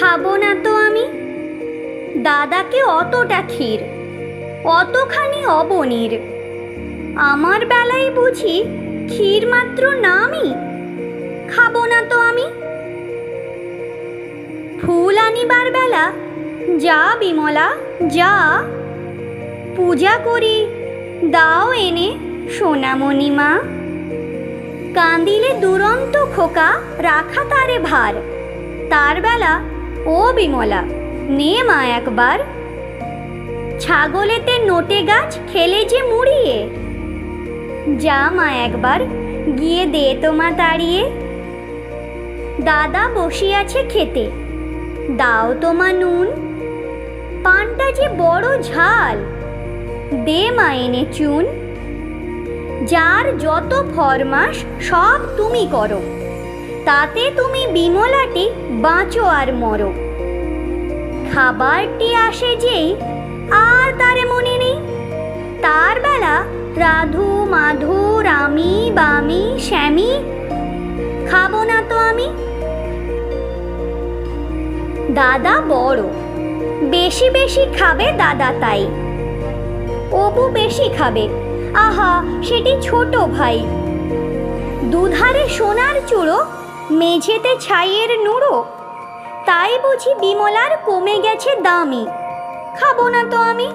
খাব না তো আমি? দাদাকে অতটা ক্ষীর, অতখানি অবনীর। আমার বেলায় বুঝি ক্ষীর মাত্র নামই। খাব না তো আমি? ফুল আনিবার বেলা যা বিমলা, যা। পূজা করি, দাও এনে সোনামণি মা। কান্দিলে দুরন্ত খোকা রাখা তারে ভার। তার বেলা ও বিমলা, নে মা একবার। ছাগলেতে নোটে গাছ, খেলে যে মুড়িয়ে। যা মা একবার, গিয়ে দে তো মা তাড়িয়ে। দাদা বসিয়াছে খেতে, দাও তো মা নুন। পানটা যে বড় ঝাল, দে মা এনে চুন। যার যত ফরমাস সব তুমি করো। তাতে তুমি বিমলাটি বাঁচো আর মরো। খাবারটি আসে যেই আর তারে মনে নেই। তার বেলা রাধু, মাধু, রামি, বামি, শ্যামি, খাব না তো আমি। দাদা বড়, বেশি বেশি খাবে দাদা তাই। অপু বেশি খাবে। আহা, সেটি ছোট ভাই। দুধারে সোনার চূড়ো মেঝেতে ছাইয়ের নুড়ো। তাই বুঝি বিমলার কমে গেছে দামি খাব না তো আমি।